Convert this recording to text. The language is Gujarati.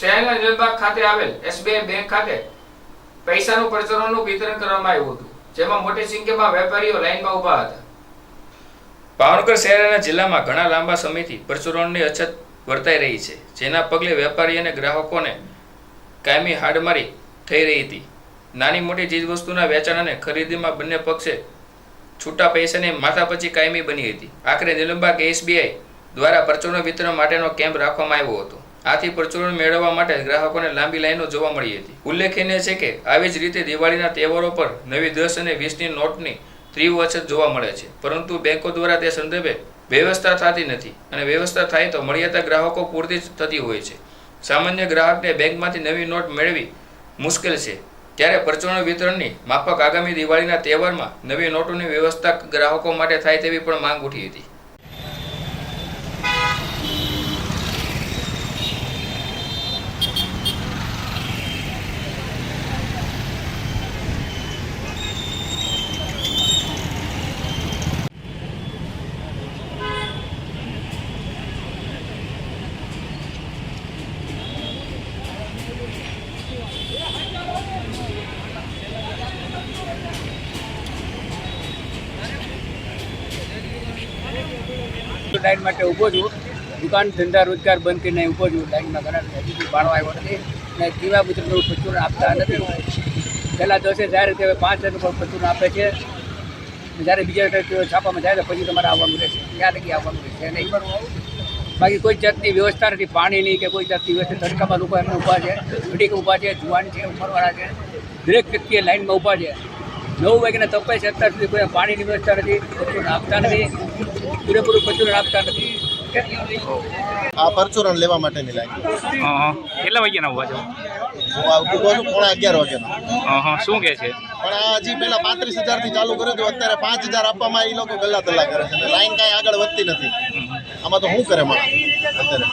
શહેરના નિલબાગ ખાતે આવેલ એસબીઆઈ બેંક ખાતે પૈસાનું પ્રચરણનું વિતરણ કરવામાં આવ્યું હતું, જેમાં મોટી સંખ્યામાં વેપારીઓ લાઇનમાં ઊભા હતા. ભાવનગર શહેર અને જિલ્લામાં ઘણા લાંબા સમયથી પરચુરણની અછત વર્તાઈ રહી છે, જેના પગલે વેપારી અને ગ્રાહકોને કાયમી હાડમારી થઈ રહી હતી. નાની મોટી ચીજવસ્તુના વેચાણ અને ખરીદીમાં બંને પક્ષે છૂટા પૈસાની માથાપચી કાયમી બની હતી. આખરે નિલંબાગ એસબીઆઈ દ્વારા પરચુરણ વિતરણ માટેનો કેમ્પ રાખવામાં આવ્યો હતો. આથી પ્રચુરણ મેળવવા માટે ગ્રાહકોને લાંબી લાઈનો જોવા મળી હતી. ઉલ્લેખનીય છે કે આવી જ રીતે દિવાળીના તહેવારો પર નવી દસ અને વીસની નોટની તીવ્ર અછત જોવા મળે છે. પરંતુ બેંકો દ્વારા તે સંદર્ભે વ્યવસ્થા થતી નથી અને વ્યવસ્થા થાય તો મળ્યાતા ગ્રાહકો પૂરતી જ થતી હોય છે. સામાન્ય ગ્રાહકને બેંકમાંથી નવી નોટ મેળવી મુશ્કેલ છે. ત્યારે પરચુરણ વિતરણની માફક આગામી દિવાળીના તહેવારમાં નવી નોટોની વ્યવસ્થા ગ્રાહકો માટે થાય તેવી પણ માંગ ઉઠી હતી. લાઈન માટે ઊભો છું. દુકાન, ધંધા, રોજગાર બંધ કરીને ઊભો છું. લાઈનમાં ઘણા હજી ભાડો આવ્યો નથી. અને દીવા મુજબનું પ્રચુર આપતા નથી. પહેલાં દસે હજાર રૂપિયા પાંચ હજાર રૂપિયા પ્રચુર આપે છે. જ્યારે બીજા છાપામાં જાય તો પછી તમારે આવવાનું રહેશે ત્યાં લગી આવવાનું રહેશે નહીં. બાકી કોઈ જાતની વ્યવસ્થા નથી. પાણીની કે કોઈ જાતની વ્યવસ્થા. તડકામાં લોકો એમને ઊભા છે. ઘડીક ઊભા છે. જુવાન છે, ઉંમરવાળા છે. દરેક વ્યક્તિએ લાઈનમાં ઊભા છે. નવ વાગ્યાના તપાય છે અત્યાર સુધી કોઈ પાણીની વ્યવસ્થા નથી. આપતા નથી. પૂરેપૂરું પ્રચુરણ આપતા નથી. આ પરચુરણ લેવા માટેની લાઈન. કેટલા વાગ્યાના ઊભા છો? હું આ ઊભો છું પોણા અગિયાર વાગ્યાનો. શું કે છે? પણ આ હજી પહેલા પાંત્રીસ હજારથી ચાલુ કર્યું હતું અત્યારે પાંચ હજાર આપવામાં એ લોકો ગલ્લા તલ્લા કરે છે. લાઈન કાંઈ આગળ વધતી નથી. આમાં તો શું કરે માણસ અત્યારે?